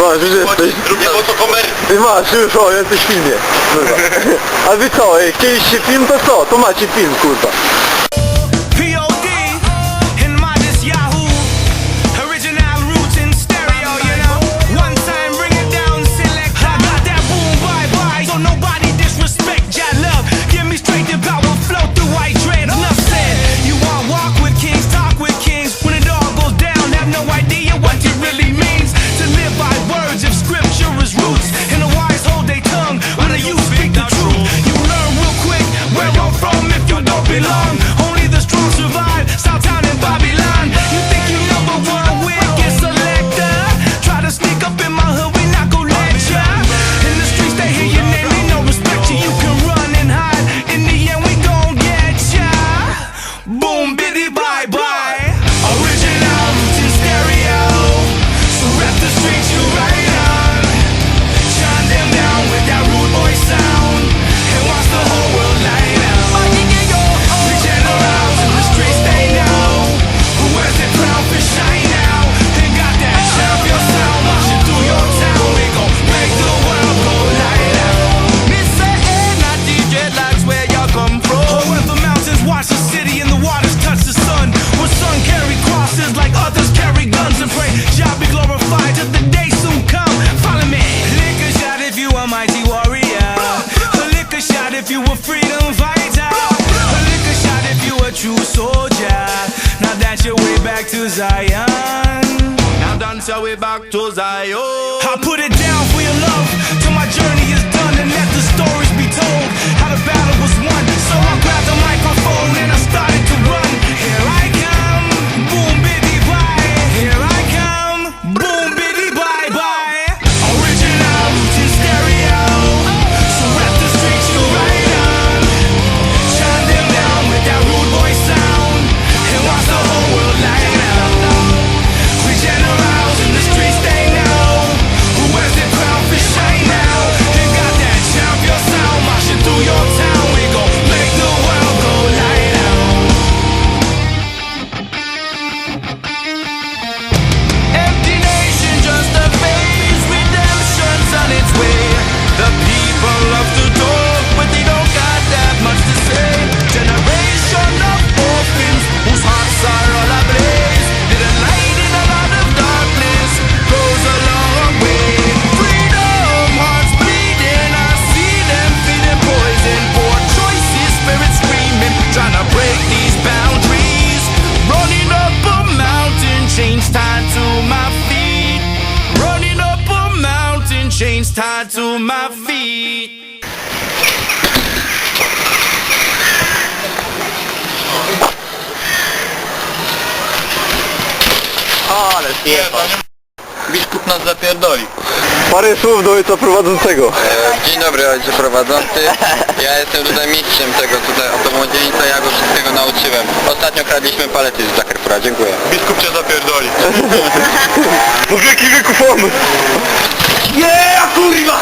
Masz, wiesz, jesteś. Zrób to, to komer... I masz, już, o, jesteś w filmie. A wy co, ej, chcieliście film, to co? To macie film, kurwa. if you were freedom fighter. A liquor shot if you a true soldier. Now dance your way back to Zion. Now dance your way back to Zion. I put it down for your love. tied to my feet. Oh, that's beautiful. biskup nas zapierdoli. Parę słów do ojca prowadzącego. E, dzień dobry ojcze prowadzący. Ja jestem tutaj mistrzem tego tutaj automodzielnica, ja go wszystkiego nauczyłem. Ostatnio kradliśmy palety z Zakrpura, dziękuję. Biskup cię zapierdoli. Do wieki wieków on! Yeah, kurwa!